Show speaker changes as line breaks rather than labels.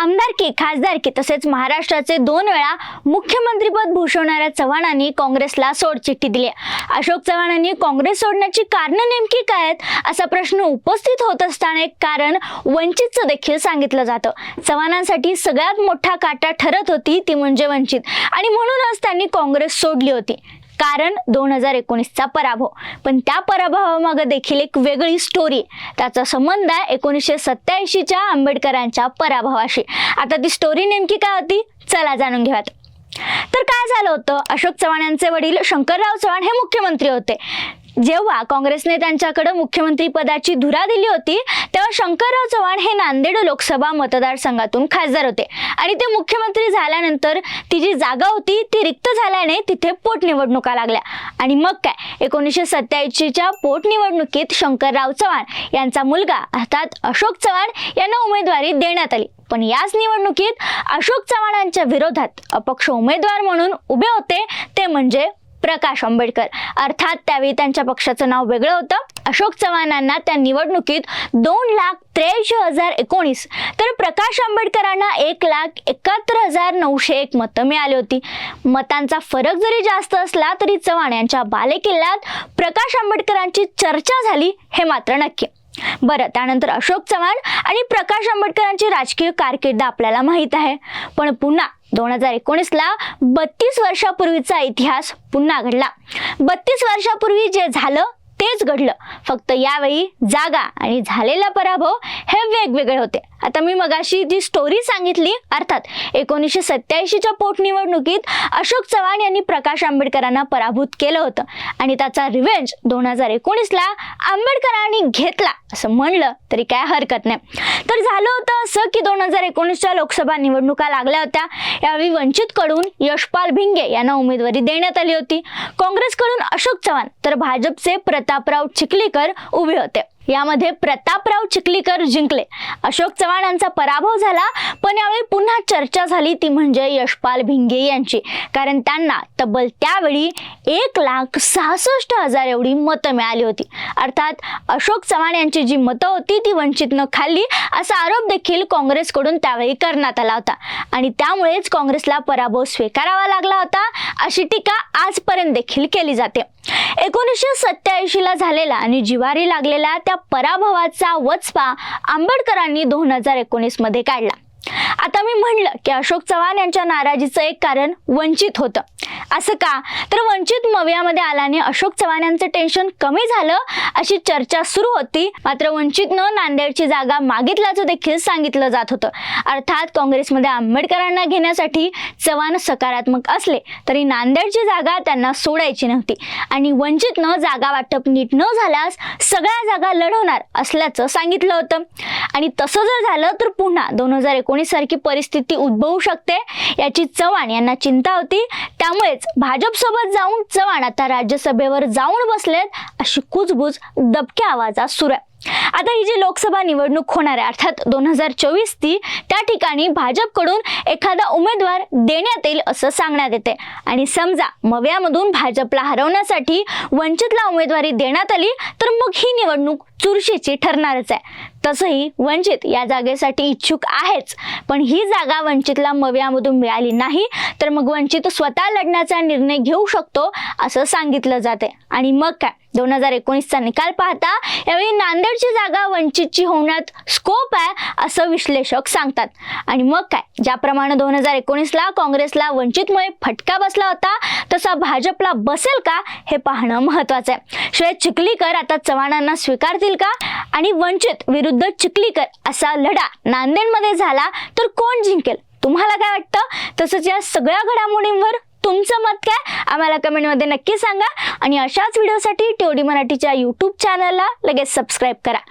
आमदारकी खासदारकी तसेच महाराष्ट्राचे दोन वेळा मुख्यमंत्रीपद भूषवणाऱ्या चव्हाणांनी काँग्रेसला सोडचिठ्ठी दिली आहे. अशोक चव्हाणांनी काँग्रेस सोडण्याची कारणं नेमकी काय आहेत? असा प्रश्न उपस्थित होत असताना एक कारण वंचितचं देखील सांगितलं जातं. चव्हाणांसाठी सगळ्यात मोठा काटा ठरत होती ती म्हणजे वंचित. आणि म्हणूनच त्यांनी काँग्रेस सोडली होती. कारण दोन हजार एकोणीसचा पराभव. पण त्या पराभवामागं देखील एक वेगळी स्टोरी त्याचा संबंध आहे एकोणीसशे सत्याऐंशीच्या आंबेडकरांच्या पराभवाशी. आता ती स्टोरी नेमकी काय होती? चला जाणून घेऊयात. तर काय झालं होतं? अशोक चव्हाण यांचे वडील शंकरराव चव्हाण हे मुख्यमंत्री होते. जेव्हा काँग्रेसने त्यांच्याकडे मुख्यमंत्री पदाची धुरा दिली होती तेव्हा शंकरराव चव्हाण हे नांदेड लोकसभा मतदारसंघातून खासदार होते. आणि ते मुख्यमंत्री झाल्यानंतर ती जी जागा होती ती रिक्त झाल्याने तिथे पोटनिवडणुका लागल्या. आणि मग काय? एकोणीसशे सत्याऐंशीच्या पोटनिवडणुकीत शंकरराव चव्हाण यांचा मुलगा अर्थात अशोक चव्हाण यांना उमेदवारी देण्यात आली. पण याच निवडणुकीत अशोक चव्हाणांच्या विरोधात अपक्ष उमेदवार म्हणून उभे होते ते म्हणजे प्रकाश आंबेडकर. अर्थात त्यावेळी त्यांच्या पक्षाचं नाव वेगळं होतं. अशोक चव्हाणांना त्या निवडणुकीत दोन लाख त्र्याऐंशी हजार एकोणीस. तर प्रकाश आंबेडकरांना एक लाख एकाहत्तर हजार नऊशे एक मतं मिळाली होती. मतांचा फरक जरी जास्त असला तरी चव्हाण यांच्या बालेकिल्ल्यात प्रकाश आंबेडकरांची चर्चा झाली हे मात्र नक्की. बरं त्यानंतर अशोक चव्हाण आणि प्रकाश आंबेडकरांची राजकीय कारकीर्द आपल्याला माहीत आहे. पण पुन्हा दोन हजार एकोणीसला बत्तीस वर्षापूर्वीचा इतिहास पुन्हा घडला. बत्तीस वर्षापूर्वी जे झालं तेच घडलं. फक्त यावेळी जागा आणि झालेला पराभव हे वेगवेगळे होते. आता मी मगाशी जी स्टोरी सांगितली अर्थात एकोणीसशे सत्याऐंशीच्या पोटनिवडणुकीत अशोक चव्हाण यांनी प्रकाश आंबेडकरांना पराभूत केलं होतं आणि त्याचा रिव्हेंज दोन हजार एकोणीसला आंबेडकरांनी घेतला असं म्हणलं तरी काय हरकत नाही. तर झालं होतं असं की दोन हजार एकोणीसच्या लोकसभा निवडणुका लागल्या होत्या. यावेळी वंचितकडून यशपाल भिंगे यांना उमेदवारी देण्यात आली होती. काँग्रेसकडून अशोक चव्हाण तर भाजपचे प्रतापराव चिखलीकर उभे होते. यामध्ये प्रतापराव चिखलीकर जिंकले. अशोक चव्हाण यांचा पराभव झाला पण यावेळी पुन्हा चर्चा झाली ती म्हणजे यशपाल भिंगे यांची. कारण त्यांना तब्बल त्यावेळी एक लाख सहासष्ट हजार एवढी मतं मिळाली होती. अर्थात अशोक चव्हाण यांची जी मतं होती ती वंचितनं खाल्ली असा आरोप देखील काँग्रेसकडून त्यावेळी करण्यात आला होता. आणि त्यामुळेच काँग्रेसला पराभव स्वीकारावा लागला होता अशी टीका आजपर्यंत देखील केली जाते. एकोणीसशे सत्याऐंशीला झालेला आणि जिवारी लागलेला त्या पराभवाचा वचपा आंबेडकरांनी दोन हजार एकोणीसमध्ये काढला. आता मी म्हणलं की अशोक चव्हाण यांच्या नाराजीचं एक कारण वंचित होतं. असं का? तर वंचित मवियामध्ये आल्याने अशोक चव्हाण यांचं टेन्शन कमी झालं अशी चर्चा सुरू होती. मात्र वंचितनं नांदेडची जागा मागितल्याचं देखील सांगितलं जात होतं. अर्थात काँग्रेसमध्ये आंबेडकरांना घेण्यासाठी चव्हाण सकारात्मक असले तरी नांदेडची जागा त्यांना सोडायची नव्हती. आणि वंचितनं जागा वाटप नीट न झाल्यास सगळ्या जागा लढवणार असल्याचं सांगितलं होतं. आणि तसं जर झालं तर पुन्हा दोन हजार एकोणीस सारखी परिस्थिती उद्भवू शकते याची चव्हाण यांना चिंता होती. म्हणजेच भाजपसोबत जाऊन चव्हाण आता राज्यसभेवर जाऊन बसलेत अशी कुजबुज दबक्या आवाजात सुरू आहे. आता ही जी लोकसभा निवडणूक होणार आहे अर्थात दोन हजार चोवीस ती त्या ठिकाणी भाजपकडून एखादा उमेदवार देण्यात येईल असं सांगण्यात येते. आणि समजा मव्यामधून भाजपला हरवण्यासाठी वंचितला उमेदवारी देण्यात आली तर मग ही निवडणूक चुरशीची ठरणारच आहे. तसंही वंचित या जागेसाठी इच्छुक आहेच. पण ही जागा वंचितला मव्यामधून मिळाली नाही तर मग वंचित स्वतः लढण्याचा निर्णय घेऊ शकतो असं सांगितलं जाते आणि मग काय? दोन हजार एकोणीसचा निकाल पाहता यावेळी नांदेडची जागा वंचितची होण्यात स्कोप आहे असं विश्लेषक सांगतात. आणि मग काय? ज्याप्रमाणे दोन हजार एकोणीसला काँग्रेसला वंचितमुळे फटका बसला होता तसा भाजपला बसेल का हे पाहणं महत्वाचं आहे. शिवाय चिखलीकर आता चव्हाणांना स्वीकारतील का? आणि वंचित विरुद्ध चिखलीकर असा लढा नांदेडमध्ये झाला तर कोण जिंकेल? तुम्हाला काय वाटतं? तसंच या सगळ्या घडामोडींवर तुमचं मत काय? आम्हाला कमेंटमध्ये नक्की सांगा. आणि अशाच व्हिडिओसाठी टेवडी मराठीच्या यूट्यूब चॅनलला लगेच सबस्क्राईब करा.